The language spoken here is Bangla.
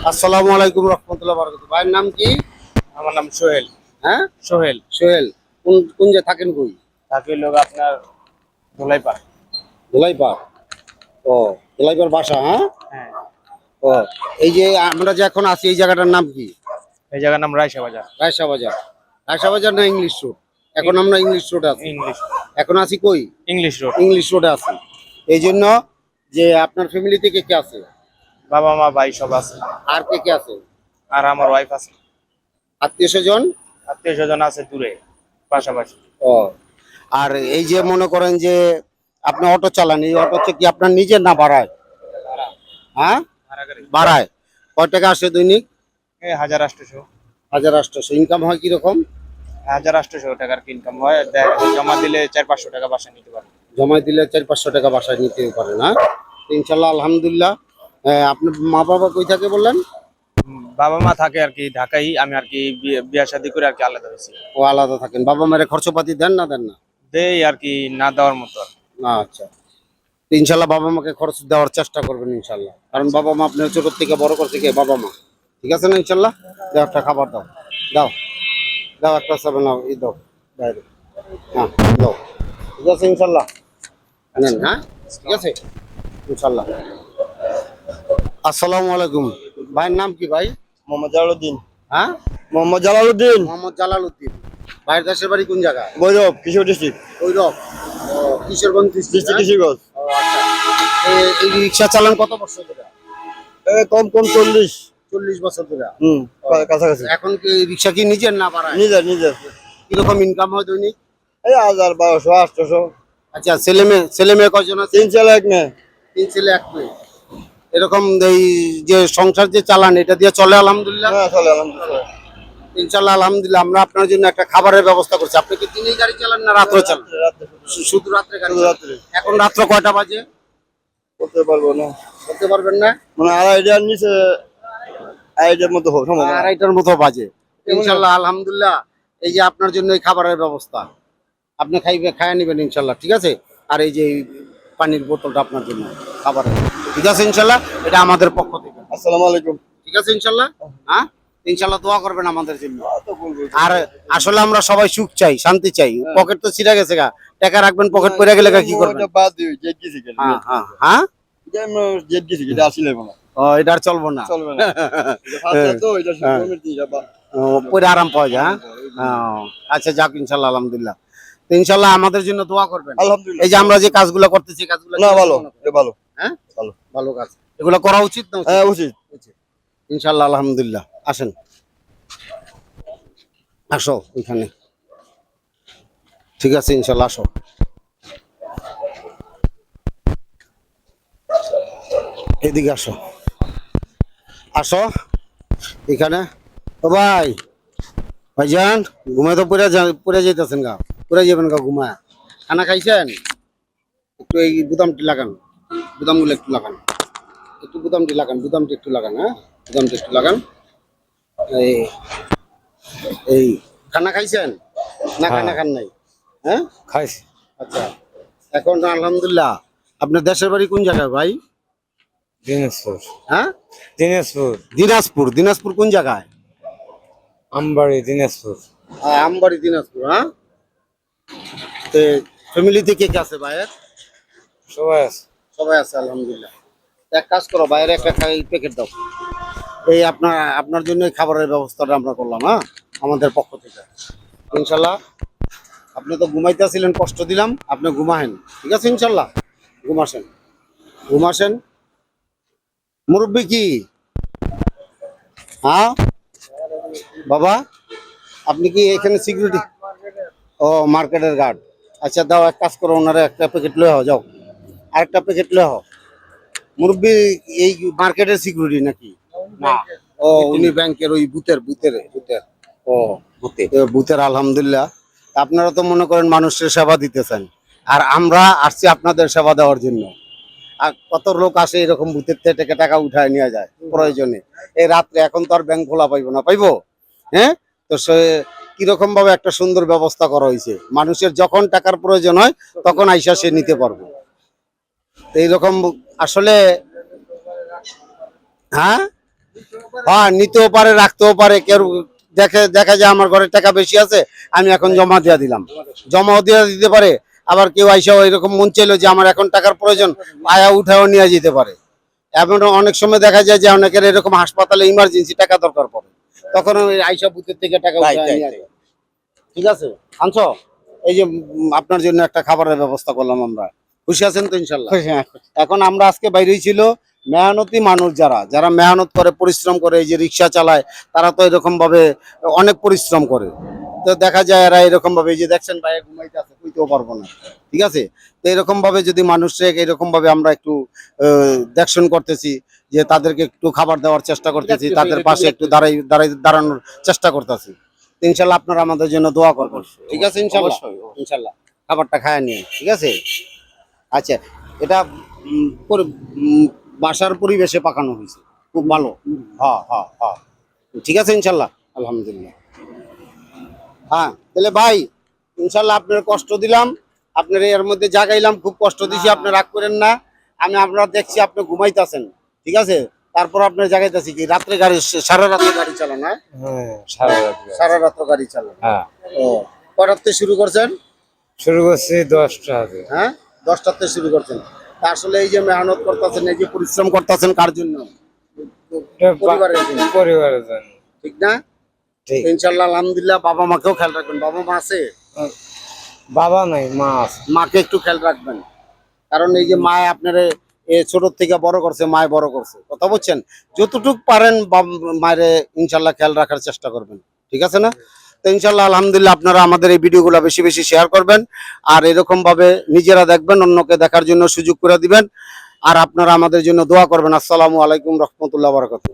আসসালামু আলাইকুম রহমতুল্লাহ বারাকাতুহু। ভাইয়ের নাম কি? আমার নাম সোহেল। হ্যাঁ? সোহেল। সোহেল কোন কোন যে থাকেন কই? থাকি লোক আপনার ধুলাই পাড় ও ধুলাইপাড় বাসা হ্যাঁ? হ্যাঁ। ও এই যে আমরা যে এখন আছি এই জায়গাটার নাম কি? এই জায়গার নাম রায়সা বাজার। রায়সা বাজার। রায়সা বাজার না ইংলিশ রোড? এখন আমরা ইংলিশ রোডে আছি। ইংলিশ। এখন আছি কই? English road. ইংলিশ রোডে আছি। এই জন্য যে আপনার ফ্যামিলি থেকে কে আছে? বাবা মা ভাই সব আছে। আর কে কে আছে? আর আমার ওয়াইফ আছে। আত্মীয় স্বজন? আত্মীয় স্বজন আছে দূরে পাশাপাশি। ও আর এই যে মনে করেন যে আপনি অটো চালান এই অটো হচ্ছে কি আপনার নিজের না ভাড়ায়? হ্যাঁ? ভাড়ায়। কয় টাকা আসে দৈনিক? হাজার আটশোশো। হাজার আটশোশো। ইনকাম হয় কীরকম? হাজার আটশোশো টাকার ইনকাম হয়? জমা দিলে চার পাঁচশো টাকা বাসা নিতে পারে। জমা দিলে চার পাঁচশো টাকা বাসায় নিতে পারে না। ইনশাল্লাহ আলহামদুলিল্লাহ। আপনার মা বাবা কই থাকে বললেন? বাবা মা থাকে আর কি ঢাকাই আমি আর কি বিয়ে- শাদি করে আর কি আলাদা হয়েছি। ও আলাদা থাকেন। বাবা মায়ের খরচপাতি দেন না দেন না? দেই আর কি না দেওয়ার মতো না আচ্ছা। ইনশাল্লাহ বাবা মাকে খরচ দেওয়ার চেষ্টা করবেন ইনশাল্লাহ। কারণ বাবা মা আপনার ছোট থেকে বড় করছে কে বাবা মা ঠিক আছে না ইনশাল্লাহ? দাও একটা খাবার দাও। দাও। দাও একটা সেভেন নাও এই দাও। বাইরে। হ্যাঁ দাও। ঠিক আছে ইনশাল্লাহ? হ্যাঁ? ঠিক আছে? ইনশাল্লাহ। আসসালামু আলাইকুম। ভাইয়ের নাম কি ভাই? মোহাম্মদ জালালউদ্দিন। হ্যাঁ? মোহাম্মদ জালালউদ্দিন। মোহাম্মদ জালাল উদ্দিন ভাইয়ের দেশের বাড়ি কোন জায়গায় বৈরব কিশোর ডিস্ট্রিক্ট রক কিশোরগঞ্জ হ্যাঁ? কিশোরগঞ্জ। এই- রিক্সা চালান কত বছর ধরে? কম কম চল্লিশ। চল্লিশ বছর ধরে? হুম কাছাকাছি। এখন কি রিক্সা কি নিজের না পারায় নিজের নিজের। কীরকম ইনকাম হয় দৈনিক? এই হাজার বারোশো আটশোশো। আচ্ছা ছেলে মেয়ে ছেলে মেয়ে কয়জন আছে? তিন ছেলে এক মেয়ে। তিন ছেলে এক মেয়ে। এরকম এই যে সংসার যে চালান এটা দিয়ে চলে আলহামদুলিল্লাহ? হ্যাঁ চলে আলহামদুলিল্লাহ। ইনশাল্লাহ আলহামদুলিল্লাহ আমরা আপনার জন্য একটা খাবারের ব্যবস্থা করছি। আপনি কি দিনেই গাড়ি চালান না রাত্রে চালান? শুধু রাত্রে গাড়ি রাত্রে। এখন রাত্র কয়টা বাজে? করতে পারব না। করতে পারবেন না? মানে আড়াইটার নিচে আড়াইটার মতো হোক। আড়াইটার মতো বাজে। ইনশাল্লাহ আলহামদুলিল্লাহ এই যে আপনার জন্য এই খাবারের ব্যবস্থা। আপনি খাইবে খাইয়ে নেবেন ইনশাল্লাহ ঠিক আছে? আর এই যে পানির বোতলটা আপনার জন্য। খাবারের ঠিক আছে ইনশাল্লাহ? এটা আমাদের পক্ষ থেকে। আসসালামু আলাইকুম। ঠিক আছে ইনশাল্লাহ? হ্যাঁ? ইনশাল্লাহ দোয়া করবেন আমাদের জন্য। আর আসলে আমরা সবাই সুখ চাই শান্তি চাই। পকেট তো ছিঁড়ে গেছে গা। টাকা রাখবেন পকেট পড়ে গেলে কি করবেন? হ্যাঁ হ্যাঁ হ্যাঁ? ও এটা আর চলবো না। হ্যাঁ। পরে আরাম পাওয়া যায় হ্যাঁ? হ্যাঁ আচ্ছা যাক ইনশাল্লাহ আলহামদুলিল্লাহ। তো ইনশাল্লাহ আমাদের জন্য দোয়া করবেন। আলহামদুলিল্লাহ। এই যে আমরা যে কাজগুলো করতেছি কাজগুলো না ভালো ভালো। হ্যাঁ? ভালো। ভালো কাজ। এগুলো করা উচিত না উচিত? হ্যাঁ ইনশাল্লাহ আলহামদুলিল্লাহ। আসেন। আসো ঠিক আছে ইনশাল্লাহ আসো। এদিকে আসো। আসো। এখানে। ও ভাই। ভাইজান ঘুমায় তো পুরে পুরে যেতেছেন গা। পুরে যাবেন গা ঘুমায়। খানা খাইছেন? একটু এই বুদামটি লাগান। বুদামগুলো একটু লাগান। একটু বুদামটি লাগান বুদামটি একটু লাগান হ্যাঁ? বুদামটি একটু লাগান। এই এই খানা খাইছেন? না খানা খান নাই হ্যাঁ? খাইছি। আচ্ছা এখন আলহামদুলিল্লাহ আপনার দেশের বাড়ি কোন জায়গায় ভাই? দিনাজপুর। হ্যাঁ? দিনাজপুর। দিনাজপুর দিনাজপুর কোন জায়গায়? আমবাড়ি দিনাজপুর। আহ, আমবাড়ি দিনাজপুর হ্যাঁ? তো ফ্যামিলিতে কে কে আছে ভাইয়ের? সবাই আছে। সবাই আছে, আলহামদুলিল্লাহ। এক কাজ করো, বাইরে একটা প্যাকেট দাও। এই আপনার আপনার জন্য এই খাবারের ব্যবস্থাটা আমরা করলাম হ্যাঁ? আমাদের পক্ষ থেকে। ইনশাল্লাহ, আপনি তো ঘুমাইতেছিলেন, কষ্ট দিলাম, আপনি ঘুমাহেন। ঠিক আছে, ইনশাল্লাহ? ঘুমাসেন। ঘুমাসেন। মুরব্বী কি? হ্যাঁ? বাবা, আপনি কি এখানে সিকিউরিটি ও, মার্কেটের গার্ড আচ্ছা দাও, এক কাজ করো, ওনারা একটা প্যাকেট লয়ে যাও। আরেকটা প্যাকেট লয়ে হও মুরব্বী এই মার্কেটের সিকিউরিটি নাকি? না। ও উনি ব্যাংকের ওই বুথের বুথের বুথের। ও বুথে। বুথের আলহামদুলিল্লাহ। আপনারা তো মনে করেন মানুষের সেবা দিতেছেন। আর আমরা আসছি আপনাদের সেবা দেওয়ার জন্য। আর কত লোক আসে এরকম বুথের থেকে টাকা উঠায় নিয়ে যায় প্রয়োজনে। এই রাত্রে এখন তো আর ব্যাংক খোলা পাইবো না পাইবো? হ্যাঁ তো সে কীরকম ভাবে একটা সুন্দর ব্যবস্থা করা হয়েছে। মানুষের যখন টাকার প্রয়োজন হয় তখন আইসা সে নিতে পারবে। এইরকম আসলে হ্যাঁ? হ্যাঁ নিতেও পারে রাখতেও পারে। কেউ দেখে দেখা যায় আমার ঘরে টাকা বেশি আছে আমি এখন জমা দিয়ে দিলাম। জমাও দিয়ে দিতে পারে আবার কেউ আইসা এরকম মন চাইলো যে আমার এখন টাকার প্রয়োজন আয়া উঠাও নিয়ে যেতে পারে। এমন অনেক সময় দেখা যায় যে অনেকের এরকম হাসপাতালে ইমার্জেন্সি টাকা দরকার পড়ে। তখন ওই আইসা বুথের থেকে টাকা। ঠিক আছে? আনছো? এই যে আপনার জন্য একটা খাবারের ব্যবস্থা করলাম আমরা। খুশি আছেন তো ইনশাল্লাহ এখন আমরা আজকে বাইরে ছিল মেহনতি মানুষ যারা যারা মেহনত করে পরিশ্রম করে এই যে রিক্সা চালায় তারা তো এরকম ভাবে অনেক পরিশ্রম করে। তো দেখা যায় এরা এরকম ভাবে এই যে দেখছেন ভাই ঘুমাইতে আছে কইতেও পারব না। ঠিক আছে? তো এরকম ভাবে যদি মানুষকে এরকম ভাবে আমরা একটু দেখশন করতেছি যে তাদেরকে একটু খাবার দেওয়ার চেষ্টা করতেছি তাদের পাশে একটু দাঁড়াই দাঁড়াই দাঁড়ানোর চেষ্টা করতেছি। ইনশাল্লাহ আপনারা আমাদের জন্য দোয়া করবেন। ঠিক আছে ইনশাল্লাহ ইনশাল্লাহ খাবারটা খায় নিয়ে ঠিক আছে? আচ্ছা এটা বাসার পরিবেশে পাকানো হয়েছে। খুব ভালো। হ্যাঁ হ্যাঁ হ্যাঁ ঠিক আছে ইনশাল্লাহ। আলহামদুলিল্লাহ। হ্যাঁ তাহলে ভাই ইনশাল্লাহ আপনার কষ্ট দিলাম। আপনার এর মধ্যে জাগাইলাম খুব কষ্ট দিছি আপনি রাগ করেন না। আমি আপনারা দেখছি আপনি ঘুমাইতেছেন। ঠিক আছে? তারপর আপনার জাগাইতেছি কি রাত্রে গাড়ি সারা রাত্রে গাড়ি চালান হ্যাঁ? হ্যাঁ সারা রাত সারা রাত্র গাড়ি চালান। হ্যাঁ। ও কটার থেকে শুরু করছেন? শুরু করছি দশটা হ্যাঁ? দশটার থেকে শুরু করছেন। আসলে এই যে মেহনত করতেছেন এই যে পরিশ্রম করতেছেন কার জন্য? পরিবারের জন্য। ঠিক না? ইনশাল্লাহ আলহামদুলিল্লাহ বাবা মাকেও খেয়াল রাখবেন। বাবা মা আছে? বাবা নাই মা আছে। মাকে একটু খেয়াল রাখবেন। কারণ এই যে মা আপনারে ছোট থেকে বড় করছে মায় বড় করছে। কথা বলছেন? যতটুক পারেন বাব- মায়ের ইনশাল্লাহ খেয়াল রাখার চেষ্টা করবেন। ঠিক আছে না? তো ইনশাল্লাহ আলহামদুলিল্লাহ আপনারা আমাদের এই ভিডিওগুলো বেশি বেশি শেয়ার করবেন আর এরকম ভাবে নিজেরা দেখবেন, অন্যকে দেখার জন্য সুযোগ করে দিবেন। আর আপনারা আমাদের জন্য দোয়া করবেন। আসসালামু আলাইকুম রহমতুল্লাহ বারকাত